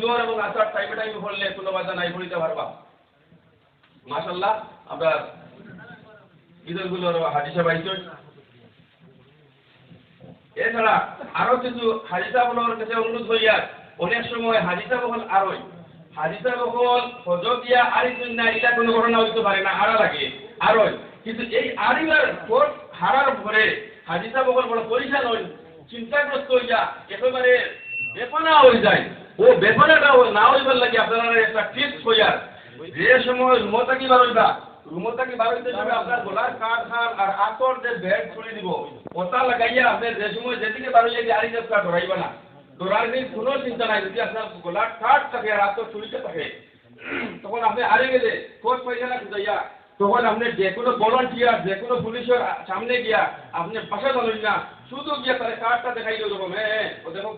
জোর এবং আসার টাইমে টাইমে কোনো নাই পারবা। আমরা পাইছই এছাড়া আরও বহলের কাছে অনুরোধ হইয়া, অনেক সময় বহল আরই। বহল আরি না এটা কোনো ঘটনা হইতে পারে না লাগে, আরই। কিন্তু এই আরিবার কোট হারার পরে বহল বড় হই চিন্তাগ্রস্ত হইয়া একেবারে বেপনা হয়ে যায়। ও বেপনাটা না হইবার লাগে আপনারা একটা হইয়া যে সময় রুমতা কি বার হইবা? রুমতা কি বার হইতে আপনার গলার কাঠ খান আর আতর যে ব্যাগ দিব লাগাইয়া আপনি যে সময় যেদিকে বার হইয়া আরি ধরাইবা না। ধরার কোনো চিন্তা নাই, যদি আপনার গলার কাঠ থাকে আর আতর ছুরিতে থাকে, তখন আপনি আরে গেলে খুঁজাইয়া, তখন আপনি যে কোনো ভলান্টিয়ার যে কোনো পুলিশের সামনে গিয়া আপনি পাশে ধরেন না শুধু গিয়া তার কার্ডটা দেখাই দেবো হ্যাঁ হ্যাঁ ও দেখো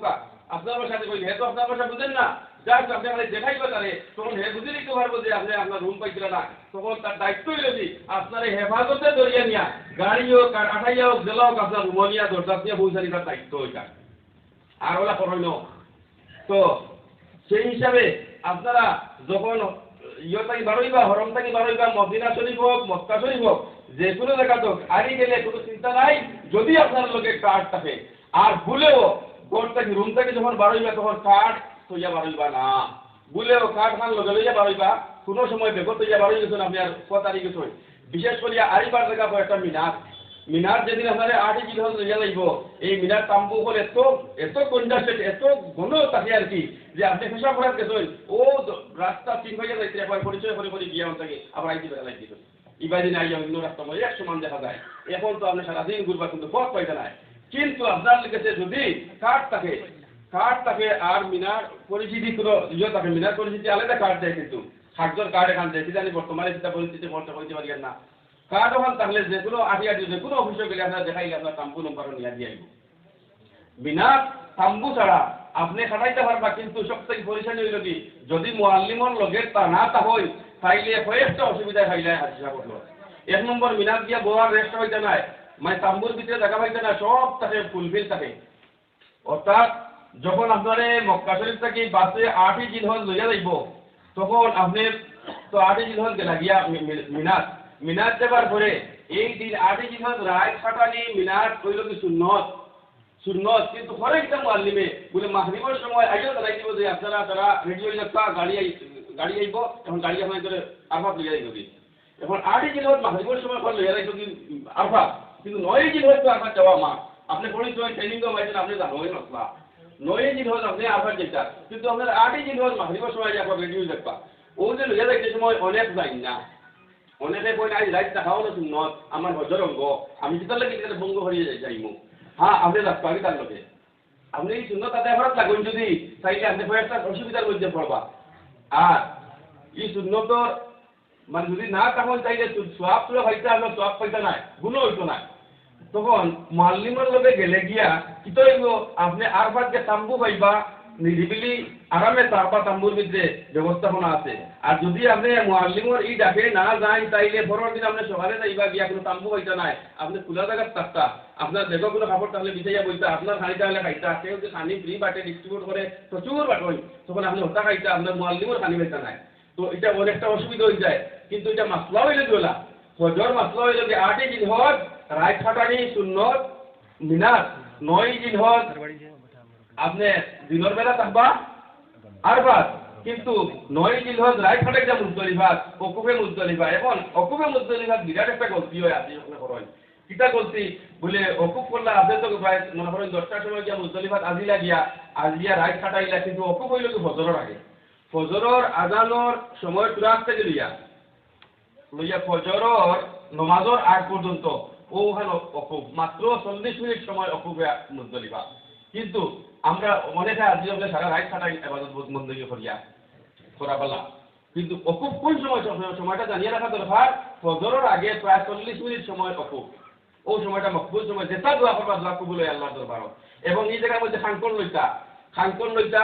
আপনার সাথে কই হ্যাঁ তো আপনার বুঝেন না। যাক আপনি আমাদের দেখাইবে তারে তখন হে বুঝে নিতে পারব যে আপনি আপনার রুম পাইছিল না। তখন তার দায়িত্ব কি, আপনার হেফাজতে ধরিয়া নিয়া, গাড়ি হোক আঠাইয়া হোক, জেলা হোক, আপনার দরজা পৌঁছানি তার দায়িত্ব ওইটা আর ওলা তো সেই হিসাবে আপনারা যখন ইয়ে থাকি বারোইবা, হরম থাকি মদিনা শরীফ হোক, মক্কা শরীফ হোক, যে কোনো জায়গা হোক আড়ি গেলে কোনো চিন্তা নাই, যদি আপনার লোকে কার্ড থাকে। আর ভুলেও ঘর থাকি রুম থেকে যখন বারোইবা তখন কার্ড তৈয়া বারোইবা না। ভুলেও কার্ড খান লগে লইয়া বারোইবা কোনো সময় বেগত তৈয়া বারোই গেছেন আপনি আর ক তারিখ গেছেন বিশেষ করে আড়িবার জায়গা পর একটা মিনার। মিনার যেদিন আপনার আটি জিনিস লইয়া যাইব এই মিনার তাম্বু হল এত এত কন্ডাস্টেড এত ঘন থাকে আর কি, যে আপনি পেশা করার গেছেন ও রাস্তা ঠিক হয়ে যাইতে, একবার পরিচয় করে করে গিয়ে থাকে আবার আইতে বেলা লাগতে ইবার দিন আইয়া অন্য রাস্তা এক সমান দেখা যায়। এখন তো আপনি সারাদিন ঘুরবা কিন্তু পথ পাইতে নাই। কিন্তু আপনার কাছে যদি কার্ড থাকে কার্ড থাকে আর মিনার পরিচিতি কোনো ইয়ে থাকে, মিনার পরিচিতি আলাদা কার্ড দেয় কিন্তু। সাতজন কার্ড এখান দেয় জানি বর্তমানে সেটা পরিস্থিতি বলতে বলতে পারি না। কার্ড ওখান থাকলে যে কোনো আটি আটি যে কোনো অফিসে গেলে আপনার দেখাই আপনার তাম্বু নম্বর নিয়ে দিয়ে আইব। বিনা তাম্বু ছাড়া আপনি খাটাইতে পারবা, কিন্তু সব থেকে পরিশানি হইল কি, যদি মোয়াল্লিমর লগে তা না তা হই তাইলে কয়েকটা অসুবিধা খাইলে হাজিরা করল। এক নম্বর মিনার দিয়া বোয়ার রেস্ট হইতে নাই মানে তাম্বুর ভিতরে দেখা পাইতে না, সব থাকে ফুলফিল থাকে। অর্থাৎ যখন আপনার মক্কা শরীফ থেকে বাসে আটই দিন হল লইয়া যাইব, তখন আপনি তো আটই দিন হল গেলা গিয়া মি- মি- মিনার। মিনার যাবার পরে এই দিন আটই দিন হল রায় খাটানি মিনার কইল কি সুন্নত। সুন্নত, কিন্তু পরে একটা মাল্লিমে বলে মাহরিমের সময় আগেও তারা দিব যে আপনারা তারা রেডি হয়ে যাচ্ছা গাড়ি গাড়ি আইব, এখন গাড়ি আপনার করে আরফাত লইয়া যাইব এখন আটই দিন হল মাহরিমের সময় লইয়া যাইব কি আরফাত। কিন্তু নয় দিন হল তো আরফাত যাওয়া মা। আপনি পড়ি তো ট্রেনিং তো পাইছেন আপনি জানোই মশলা নয় দিন হল আপনি আরফাত যেটা কিন্তু আপনার আটই দিন হল মাহরিমের সময় আপনার রেডি হয়ে যাবা ও যে লইয়া যাইতে সময় অনেক যাই না। অনেকে কই আজ রাইট দেখাও না সুন্নত আমার হজর অঙ্গ। আমি যেটা লাগে এটা ভঙ্গ হয়ে যাই, যাইমু। হ্যাঁ আপনি রাখতে পারি তার লোকে আপনি এই সুন্নত আদায় করার লাগুন যদি? চাইলে আপনি কয়েকটা অসুবিধার মধ্যে পড়বা। আর এই সুন্নত মানে যদি না তখন চাইলে সোয়াব তুলে পাইতে আমরা সোয়াব পাইতে নাই গুণ হইতো না তখন মাল্লিমের লগে গেলে গিয়া কি তো আপনি আর বাদকে তাম্বু পাইবা, নিরিবিলি আরামে তারপা তাম্বুর ভিতরে ব্যবস্থাপনা আছে। আর যদি আপনি মোয়াল্লিমর ই ডাকে না যাই, তাইলে পরের দিন আপনি সকালে যাইবা গিয়া কোনো তাম্বু পাইতা নাই। আপনি খোলা জায়গার থাকতা আপনার দেখো কোনো কাপড় তাহলে বিছাইয়া বইতা, আপনার খানিটা হলে খাইতা। কেউ যদি খানি ফ্রি বাটে ডিস্ট্রিবিউট করে, প্রচুর বাটই। তখন আপনি হতা খাইতা, আপনার মোয়াল্লিমর খানি পাইতা নাই। তো এটা অনেকটা অসুবিধা হয়ে যায়। কিন্তু এটা মাসলা হইলে গেলা ফজর মাসলা হইলে যে আটই দিন হজ, রায় খাটানি, সুন্নত, মিনার নয় দিন হজ। আপনি দিনের বেলা থাকবা আর বাদ কিন্তু নয় দিন হজ, রায় খাটাই যা মুজদলিফাত অকুপে মুজদলিফা। এখন অকুপে মুজদলিফাত বিরাট একটা গলতি হয়, আপনি ওখানে করেন। কিতা করছি বলে অকুপ করলে আপনি তো মনে করেন দশটার সময় গিয়া মুজদলিফাত আজিলা গিয়া আজিয়া রায় খাটাইলা, কিন্তু অকুপ হইল কি ফজরের আগে। ফজরের আজানোর সময় তুরাক থেকে লইয়া লইয়া ফজরের নমাজের আগ পর্যন্ত ওখানে অকুপ মাত্র চল্লিশ মিনিট সময় অকুপে মুজদলিফা কিন্তু আমরা অনেকে আজি আমরা সারা রাত খাটাই এবাদত বন্দী করিয়া করা পালা। কিন্তু অকুপ কোন সময় সময়- সময়টা জানিয়ে রাখা দরকার ফজরের আগে প্রায় চল্লিশ মিনিট সময় অকুপ ও সময়টা মকবুল সময় যেটা দোয়া করবা দোয়া কবুল হয় আল্লাহ দরবার এবং এই জায়গার মধ্যে খাঙ্কন লইতা খাঙ্কন লইতা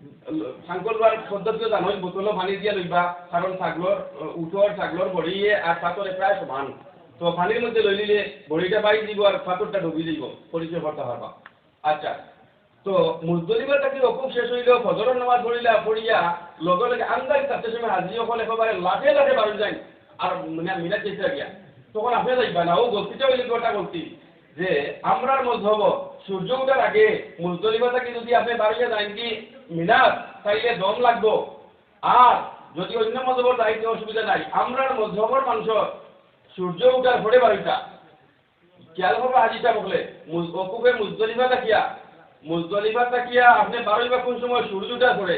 লোৱাৰ পদ্ধতিও জানোই বোতলো পানী দিয়া লইবা কাৰণ ছাগলৰ উঠৰ ছাগলৰ ভৰিয়ে আর পাতরে প্রায় সমান। তো পানির মধ্যে লই নিলে ভরিটা বাই দিব আর পাথরটা ডুবি দিব পরিচয় করতে পারবা আচ্ছা তো মুজদলিবার তাকে অকুব শেষ হইল ফজরের নামাজ পড়িলা পড়িয়া লগে লগে আন্দাজ তাতে সময় হাজি সকল একেবারে লাখে লাখে বাড়ি যায়। আর মানে মিনা চেষ্টা গিয়া তখন আপনি যাইবা না ও গলতিটা হইলে গোটা গলতি, যে আমরার মজহব সূর্য উঠার আগে মুজদলিবা থেকে যদি আপনি বাড়িয়ে যান কি মিনার তাইলে দম লাগবো। আর যদি অন্য মজহবর দায়িত্ব অসুবিধা নাই। আমরার মজহবর মানুষের সূর্য উঠার পরে বাড়িটা খেয়াল করব হাজিটা বকলে অকুবে মুজদলিফা তাকিয়া। মুজদলিফা তাকিয়া আপনি বারোই বা কোন সময় সূর্যটা করে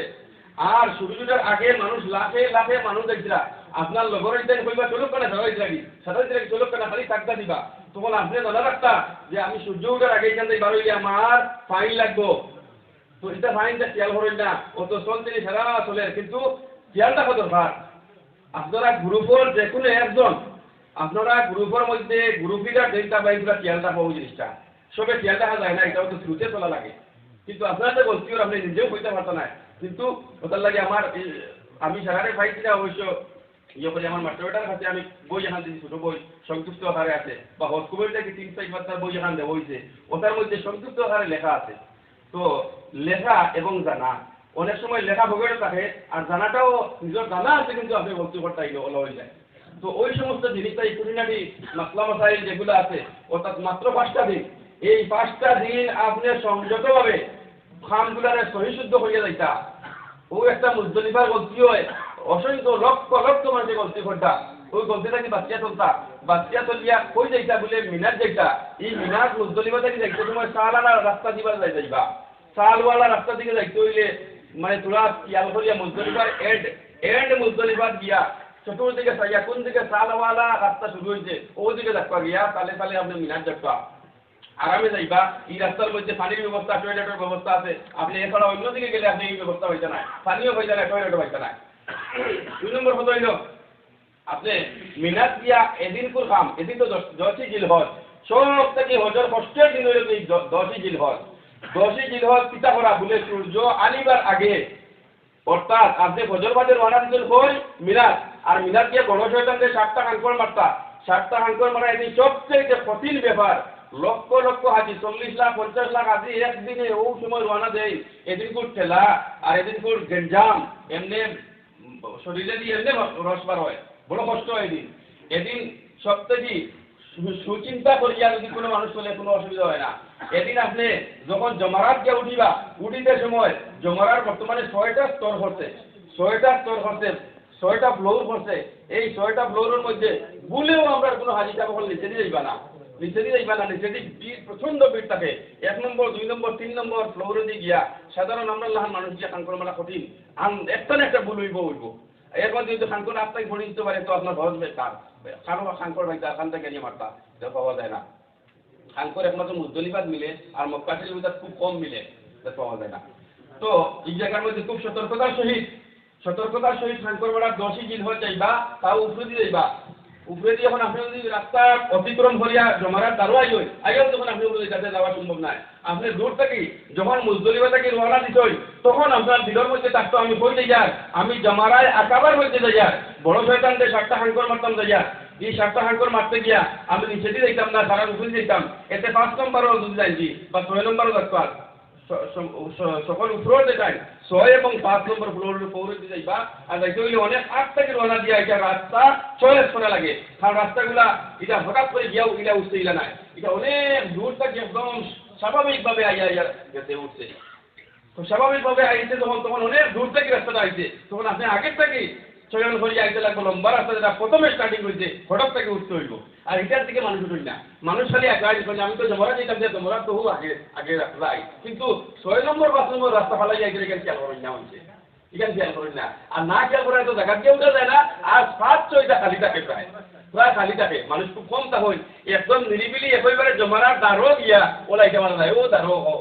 আর সূর্যটার আগে মানুষ লাখে লাখে মানুষ দেখছিলা, আপনার লগর ইতেন কইবা, চলুক কেনা সারা লাগি। সারা লাগি, চলুক কেনা, খালি থাকতা দিবা। তখন আপনি জানা রাখতা যে আমি সূর্য উঠার আগে এখান থেকে বারোই আমার ফাইন লাগবো। এটা ফাইনটা খেয়াল করেন না, ও তো চলতে সারা কিন্তু আপনারা গ্রুপের যে কোনো একজন, আপনারা গ্রুপের মধ্যে গ্রুপ লিডার যেটা জিনিসটা। সবে খেয়াল যায় না, এটাও তো চলা লাগে। কিন্তু আপনারা তো আপনি নিজেও পারতো না। কিন্তু ওটার লাগে আমার আমি সারারে পাইছি না অবশ্য ইয়ে করে আমার মাস্টারটার কাছে আমি বই এখান দিয়েছি ছোট বই সংযুক্ত আকারে আছে। বা হস্তকবির থেকে তিন চার পাতার বই এখান দেওয়া হয়েছে ওটার মধ্যে সংযুক্ত আকারে লেখা আছে। তো লেখা এবং জানা। অনেক সময় লেখা ভোগের থাকে, আর জানাটাও নিজের জানা আছে কিন্তু আপনি বলতে পারতে ওলা হয়ে যায়। তো ওই সমস্ত জিনিসটা এই খুঁটিনাটি মাসলা মাসাইল যেগুলো আছে, অর্থাৎ মাত্র পাঁচটা দিন, এই পাঁচটা দিন আপনি সংযতভাবে খামগুলারে সহিশুদ্ধ হইয়া যাইতা ও একটা মুজদলিফার গলতি হয়, অসংখ্য লক্ষ লক্ষ মানুষের গলতি করতা ওই গলতিটা কি বাচ্চা চলতা? বাচ্চা চলিয়া কই যাইতা বলে মিনার যাইতা? এই মিনার মুজদলিফা থেকে যাইতে? সময় সালানা রাস্তা দিবার যাই যাইবা। সালওয়ালা রাস্তা দিকে যাইতে হইলে মানে তোরা খেয়াল করিয়া মুজদলিফার এন্ড এন্ড মুজদলিফার গিয়া চতুর্দিকে সাইয়া কোন দিকে সালওয়ালা রাস্তা শুরু হয়েছে ওদিকে দেখবা গিয়া, তালে তালে আপনি মিনার দেখবা আরামে যাইবা, এই রাস্তার মধ্যে পানির ব্যবস্থা টয়লেটের ব্যবস্থা আছে। আপনি এছাড়া অন্যদিকে গেলে আপনি এই ব্যবস্থা হইতে না পানিও হইতে না টয়লেটও হইতে না দুই নম্বর হতো হইল, আপনি মিনাত দিয়া এদিন কোর কাম এদিন তো দশ- দশই জিল হজ সব থেকে হজর কষ্টের দিন হইল দশই জিল হজ দশই জিল হজ পিতা করা বলে সূর্য আলিবার আগে। অর্থাৎ আপনি ফজর বাজে রওনা দিতেন কই মিনাত আর মিনাত দিয়ে বড় শয়তানকে সাতটা হাঙ্কর মারতা। সাতটা হাঙ্কর মারা এদিন সবচেয়ে কঠিন ব্যাপার। লক্ষ লক্ষ হাজি, চল্লিশ লাখ, পঞ্চাশ লাখ হাজি একদিনে ও সময় রওনা দেয়। এদিন কোর ঠেলা আর এদিন কোর গেঞ্জাম। এমনি শরীরে দিয়ে এমনি রস বার হয়। বড় কষ্ট হয় এদিন। এদিন সবথেকে সু- সুচিন্তা করিয়া যদি কোনো মানুষ চলে কোনো অসুবিধা হয় না। এদিন আপনি যখন জমারাত গিয়ে উঠিবা, উঠিতে সময় জমারার বর্তমানে ছয়টা স্তর করছে। ছয়টা স্তর করছে, ছয়টা ফ্লোর করছে। এই ছয়টা ফ্লোরের মধ্যে ভুলেও আমরা কোনো হাজিটা কখন নিচে দিয়ে যাইবা না। নিচে দিয়ে যাইবা না, নিচে দিয়ে ভিড় প্রচণ্ড ভিড় থাকে। এক নম্বর, দুই নম্বর, তিন নম্বর ফ্লোরে দিয়ে গিয়া সাধারণ আমরা লাহান মানুষ গিয়া কাঙ্কর মারা কঠিন। আন একটা না একটা ভুল হইব হইব। এরপর যদি খানকর আপনাকে পড়ে দিতে পারে, তো আপনার খরচ বেকার কারও খানকর ভাই তার খানটা কেন মারতা, এটা পাওয়া যায় না। খানকর একমাত্র মুজদলিফাত মিলে আর মক্কা শরীফের খুব কম মিলে, এটা পাওয়া যায় না। তো এই জায়গার মধ্যে খুব সতর্কতার সহিত সতর্কতার সহিত খানকর বেড়ার দশই দিন হয়ে যাইবা, তাও উপরে দিয়ে যাইবা। উপরে দিয়ে আপনি যদি রাস্তা অতিক্রম করিয়া জমারার দ্বারও আইই আইও তখন আপনি উপরে যাতে যাওয়া সম্ভব নয় আপনি দূর থাকি, যখন মুজদলিফা থেকে রওনা দিছই তখন আপনার ভিড়ের মধ্যে থাকতো আমি কই যাই, আমি জমারায় আকাবার মধ্যে যাই, বড় শয়তানকে সাতটা হাঙ্কর মারতাম যাইয়া এই সাতটা হাঙ্কর মারতে গিয়া আমি নিচে দিয়ে যাইতাম না, সারা উপরে যেতাম এতে পাঁচ নম্বরও যদি যাইছি, বা ছয় নম্বরও দেখতো আর স- স- স- সকল উপরেও যেটাই ছয় এবং পাঁচ নম্বর ফ্লোরের পৌরে দিয়ে যাইবা। আর যাইতে হইলে অনেক আগ থেকে রওনা দিয়া এটা রাস্তা ছয় শোনা লাগে। কারণ রাস্তাগুলা এটা হঠাৎ করে গিয়াও ইলা উঠতে ইলা নাই। এটা অনেক দূর থেকে একদম স্বাভাবিকভাবে আইয়া আইয়া গেছে, উঠছে। তো স্বাভাবিকভাবে আইছে যখন, তখন অনেক দূর থেকে রাস্তাটা আইছে। তখন আপনি আগের থেকে চয়ন করি আইতে লাগবো লম্বা রাস্তা যেটা প্রথমে স্টার্টিং হয়েছে হঠাৎ থেকে উঠতে হইব আর এটার থেকে মানুষ উঠুই না মানুষ খালি একা আইছে আমি তো জমরা যেতাম যে তোমরা তো আগে আগে যাই কিন্তু ছয় নম্বর পাঁচ নম্বর রাস্তা ফালাই যাই এখানে খেয়াল করেন না হচ্ছে এখানে খেয়াল করেন না আর না খেয়াল করে তো জায়গা দিয়ে উঠা যায় না আর পাঁচ ছয়টা খালি থাকে প্রায় প্রায় খালি থাকে মানুষ খুব কম তা হই একদম নিরিবিলি একেবারে জমানার দ্বারও গিয়া ওলাইতে যায় ও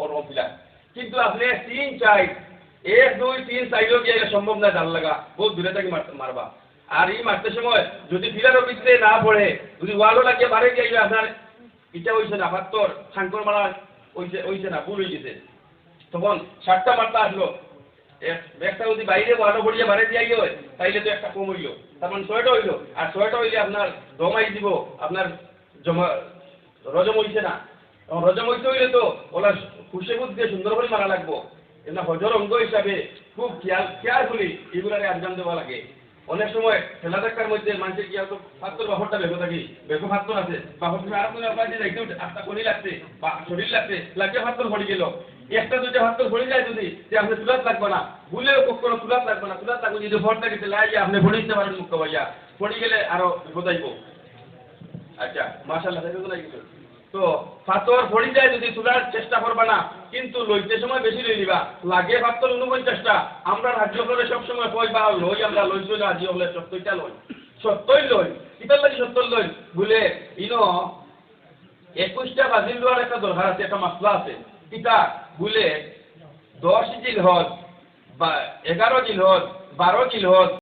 ওরকম বিলাক কিন্তু আপনি তিন চাই এক, দুই, তিন, চাইলেও গিয়ে এটা সম্ভব না জাল লাগা? বহুত দূরে থেকে মার- মারবা। আর এই মারতে সময় যদি ফিরারও ভিতরে না পড়ে, যদি ওয়ালও লাগিয়ে বাড়ে গিয়ে আপনার ইটা হয়েছে না পাত্তর সাংকর মারা হইছে হইছে না, ভুল হয়ে গেছে। তখন সাতটা মারটা আসলো। একটা যদি বাইরে ওয়ালও পড়িয়ে বাড়ে দিয়ে গিয়ে হয়, তাইলে তো একটা কম হইল। তার মানে ছয়টা হইল। আর ছয়টা হইলে আপনার দমাই দিব, আপনার জমা রজম হইছে না। রজম হইতে হইলে তো ওলা খুশি বুদ্ধি সুন্দর করে মারা লাগবো। এটা হজর অঙ্গ হিসাবে খুব খেয়াল কেয়ারফুলি এগুলারে আঞ্জাম দেওয়া লাগে। অনেক সময় খেলা দেখার মধ্যে মানুষের কি হয়তো ফাত্তর বাহরটা বেগো থাকি? বেগো ফাত্তর আছে। বাহর তুমি আর কোনো আপনার দেখতে উঠে আটটা কলি লাগছে, বা শরীর লাগছে লাগে ফাত্তর পড়ে গেল। একটা দুটো ফাত্তর পড়ে যায় যদি, যে আপনি তুলাত লাগবে না। ভুলেও কখনো তুলাত লাগবে না। তুলাত লাগবে যদি ভরটা গেছে লাগিয়ে আপনি পড়ে দিতে পারেন মুক্ত ভাইয়া। পড়ে গেলে আরও বোঝাইবো আচ্ছা মাশাআল্লাহ দেখো কিছু তো পাথর পড়ি যায় যদি তোলার চেষ্টা করবা না, কিন্তু লইতে সময় বেশি লই নিবা। লাগে পাথর উনপঞ্চাশটা আমরা রাজ্য করে সব সময় কই বা লই, আমরা লই চলে আজি হলে সত্যইটা লই। সত্যই লই কিতার লাগি সত্তর লই। বলে, ইনো, একুশটা বাজিল দেওয়ার একটা দরকার আছে, একটা মাসলা আছে। কিতা বলে, দশ জিল হল বা এগারো জিল হল বারো জিল হল